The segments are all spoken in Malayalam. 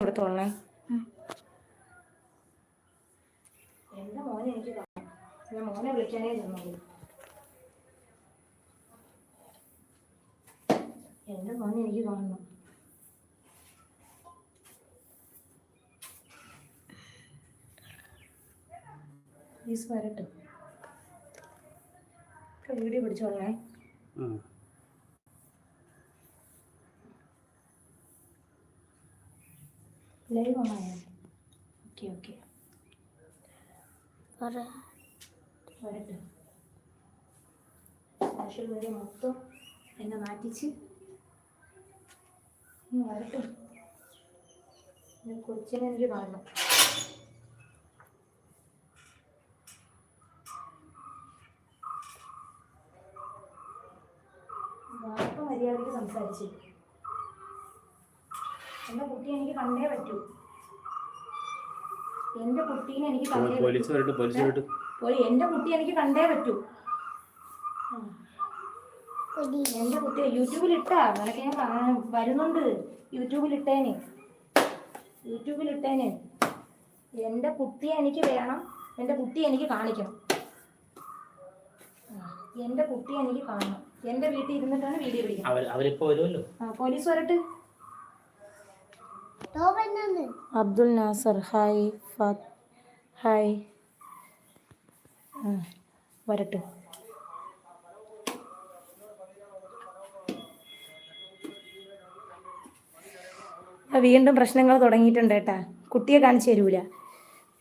കൊടുത്തോളേ എന്റെ മോനെ എനിക്ക് ഞാൻ മോനെ വിളിക്കാനേ ചെന്നുള്ളൂ എന്റെ മോനെ എനിക്ക് കാണണം. പ്ലീസ് വരട്ടെ. വീഡിയോ പിടിച്ചോളേ ലൈവ് ഓൺ ഓണായോ ഓക്കെ ഓക്കെ വരട്ടെ സോഷ്യൽ മീഡിയ മൊത്തം എന്നെ മാറ്റിച്ച് വരട്ടെ കൊച്ചിനെ എനിക്ക് കാണണം വാർത്ത മര്യാദയ്ക്ക് സംസാരിച്ചു. എന്റെ കുട്ടിയെ എനിക്ക് കണ്ടേ പറ്റൂ. എന്റെ കുട്ടീനെ എനിക്ക് കണ്ടേ പോലീസ് വരട്ടെ പോലീസ് വരട്ടെ. പോയി എന്റെ കുട്ടി എനിക്ക് കണ്ടേ പറ്റൂ. എന്റെ കുട്ടി യൂട്യൂബിൽ ഇട്ടാ നിനക്ക് ഞാൻ വരുന്നുണ്ട്. യൂട്യൂബിൽ ഇട്ടേനെ. യൂട്യൂബിൽ ഇട്ടേനെ. എന്റെ കുട്ടിയെ എനിക്ക് വേണം. എന്റെ കുട്ടിയെ എനിക്ക് കാണിക്കണം. എന്റെ കുട്ടിയെ എനിക്ക് കാണണം. എന്റെ വീട്ടിൽ ഇരുന്നിട്ടാണ് വീഡിയോ പിടിക്കുന്നത്. പോലീസ് വരട്ടെ. അബ്ദുൽ നാസർ ഹായ് ഫാത് ഹായ്. വരട്ടെ. വീണ്ടും പ്രശ്നങ്ങൾ തുടങ്ങിയിട്ടുണ്ട് കേട്ടാ. കുട്ടിയെ കാണിച്ചു തരൂല.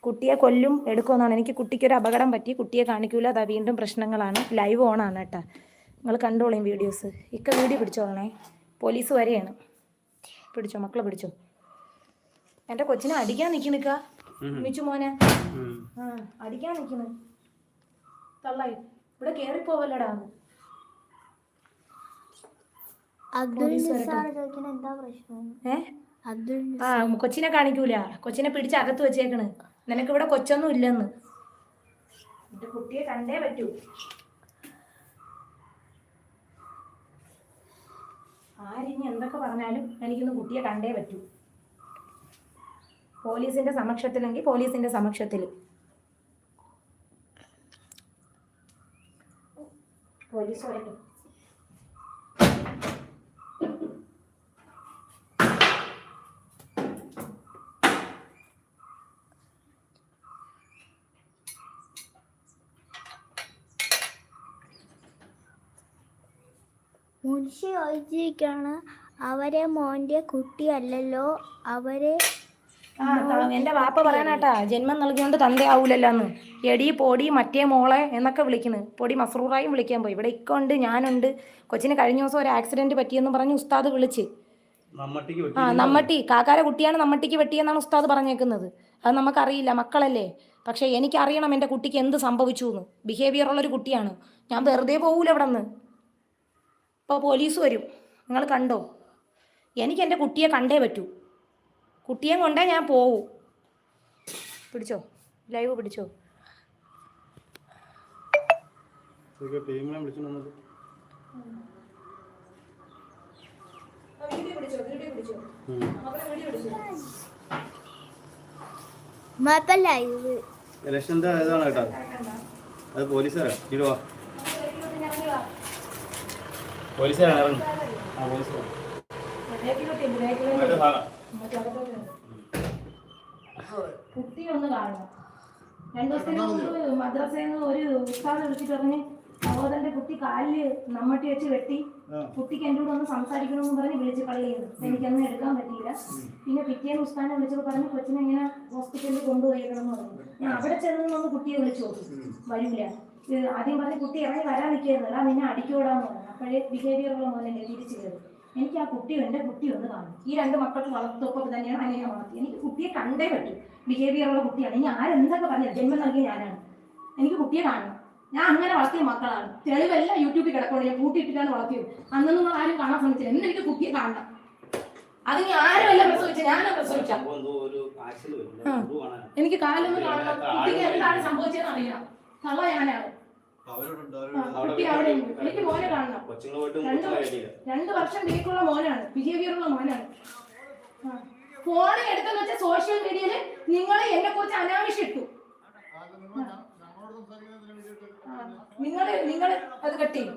കുട്ടിയെ കൊല്ലും എടുക്കുമെന്നാണ്. എനിക്ക് കുട്ടിക്കൊരു അപകടം പറ്റി കുട്ടിയെ കാണിക്കൂല. അതാ വീണ്ടും പ്രശ്നങ്ങളാണ്. ലൈവ് ഓണാണ് കേട്ടാ. നിങ്ങൾ കണ്ടോളേം വീഡിയോസ് ഇക്ക വീഡിയോ പിടിച്ചോളണേ. പോലീസ് വരെയാണ്. പിടിച്ചോ? മക്കളെ പിടിച്ചോ? എന്റെ കൊച്ചിനെ അടിക്കാൻ നിൽക്കണിക്ക മിച്ചു മോനെ. ആ അടിക്കാൻ നിക്കണ് തള്ളായി. ഇവിടെ കേറി പോവല്ലടാ. ആ കൊച്ചിനെ കാണിക്കൂല. കൊച്ചിനെ പിടിച്ച് അകത്ത് വെച്ചേക്കണ്. നിനക്ക് ഇവിടെ കൊച്ചൊന്നും ഇല്ലെന്ന്. എന്റെ കുട്ടിയെ കണ്ടേ പറ്റൂ. ആരിനി എന്തൊക്കെ പറഞ്ഞാലും എനിക്കൊന്നും കുട്ടിയെ കണ്ടേ പറ്റൂ. പോലീസിന്റെ സമക്ഷത്തിലെങ്കിൽ പോലീസിന്റെ സമക്ഷത്തിൽ. പോലീസ് മുൻഷി ചോദിച്ചിരിക്കാണ് അവരെ മോന്റെ കുട്ടിയല്ലല്ലോ. അവരെ എന്റെ വാപ്പ പറയാനാട്ടാ ജന്മം നൽകിയോണ്ട് തന്തയാവൂലല്ലോ എന്ന് എടി പൊടി മറ്റേ മോളെ എന്നൊക്കെ വിളിക്കുന്നു പൊടി മസ്രൂറായും വിളിക്കാൻ പോയി. ഇവിടെ ഇക്കുണ്ട് ഞാനുണ്ട്. കൊച്ചിന് കഴിഞ്ഞ ദിവസം ഒരു ആക്സിഡന്റ് പറ്റിയെന്ന് പറഞ്ഞ് ഉസ്താദ് വിളിച്ച്. ആ നമ്മട്ടി കാക്കാര കുട്ടിയാണ് നമ്മട്ടിക്ക് വെട്ടിയെന്നാണ് ഉസ്താദ് പറഞ്ഞേക്കുന്നത്. അത് നമുക്കറിയില്ല മക്കളല്ലേ? പക്ഷെ എനിക്കറിയണം എന്റെ കുട്ടിക്ക് എന്ത് സംഭവിച്ചു എന്ന് ബിഹേവിയർ ഉള്ളൊരു കുട്ടിയാണ്. ഞാൻ വെറുതെ പോകൂല ഇവിടെ നിന്ന് ഇപ്പോൾ പോലീസ് വരും. നിങ്ങൾ കണ്ടോ? എനിക്ക് എന്റെ കുട്ടിയെ കണ്ടേ പറ്റൂ. കുട്ടിയെ കൊണ്ടേ ഞാൻ പോവൂ. പിടിച്ചോ? ലൈവ് പിടിച്ചോ? ഇലക്ഷന്റെ ഇതാണ് കേട്ടോ. അത് പോലീസുകാരാ. പോലീസുകാരാണ് ഇറങ്ങി. ആ പോലീസുകാരാണ്. കുട്ടി ഒന്ന് കാണണം. രണ്ടു ദിവസത്തിന് മുമ്പ് മദ്രസയിൽ നിന്ന് ഒരു ഉസ്താദ് വിളിച്ചിട്ട് പറഞ്ഞ് സഹോദരന്റെ കുട്ടി കാലിൽ നമ്മട്ടി വെച്ച് വെട്ടി. കുട്ടിക്ക് എന്റെ കൂടെ ഒന്ന് സംസാരിക്കണമെന്ന് പറഞ്ഞ് വിളിച്ച് പള്ളിയിരുന്നു എനിക്കൊന്നും എടുക്കാൻ പറ്റിയില്ല. പിന്നെ പിറ്റേന്ന് ഉസ്താനെ വിളിച്ചപ്പോൾ പറഞ്ഞു കൊച്ചിനെ ഇങ്ങനെ ഹോസ്പിറ്റലിൽ കൊണ്ടുപോയേക്കണം എന്ന് പറഞ്ഞു. ഞാൻ അവിടെ ചെന്ന് ഒന്ന് കുട്ടിയെ വിളിച്ചു വരില്ല ആദ്യം പറഞ്ഞ് കുട്ടി ഇറങ്ങി വരാൻ നിൽക്കുകയായിരുന്നല്ല നിന്നെ അടിക്കൂടാന്ന് പറഞ്ഞു. അപ്പോഴേ ബിഹേവിയറുള്ള മോനെ തിരിച്ചു കയറി എനിക്ക് ആ കുട്ടി എന്റെ കുട്ടി ഒന്ന് കാണും ഈ രണ്ട് മക്കൾക്ക് വളർത്തുമ്പോൾ തന്നെയാണ് അങ്ങനെ വളർത്തി എനിക്ക് കുട്ടിയെ കണ്ടേ പറ്റും. ബിഹേവിയർ ഉള്ള കുട്ടിയാണ്. ഇനി ആരെന്തൊക്കെ പറഞ്ഞു ജന്മം നൽകിയ ഞാനാണ്. എനിക്ക് കുട്ടിയെ കാണണം. ഞാൻ അങ്ങനെ വളർത്തിയ മക്കളാണ്. തെളിവെല്ലാം യൂട്യൂബിൽ കിടക്കണം ഞാൻ കൂട്ടിയിട്ടിട്ടാണ് വളർത്തിയത്. അന്നൊന്നും നിങ്ങൾ ആരും കാണാൻ ശ്രമിച്ചില്ല. എന്നെ എനിക്ക് കുട്ടിയെ കാണണം. അത് ഇനി അല്ല പ്രസവിച്ച ഞാനാ പ്രസവിച്ച. എനിക്ക് കാലൊന്നും കാണണം കുട്ടിക്ക് എന്താണ് സംഭവിച്ചതെന്ന് അറിയാം കള്ള ഞാനാണ്. കുട്ടി അവിടെ എനിക്ക് മോനെ കാണണം. രണ്ട് വർഷം വീക്കുള്ള മോനാണ് ബിഹേവിയർ ഉള്ള മോനാണ്. ഫോണ് ഫോൺ എടുത്തെന്ന് വെച്ചാൽ സോഷ്യൽ മീഡിയയിൽ നിങ്ങൾ എന്നെ കുറിച്ച് അനാവശ്യം ഇട്ടു. നിങ്ങൾ നിങ്ങൾ അത് കട്ട് വീഡിയോ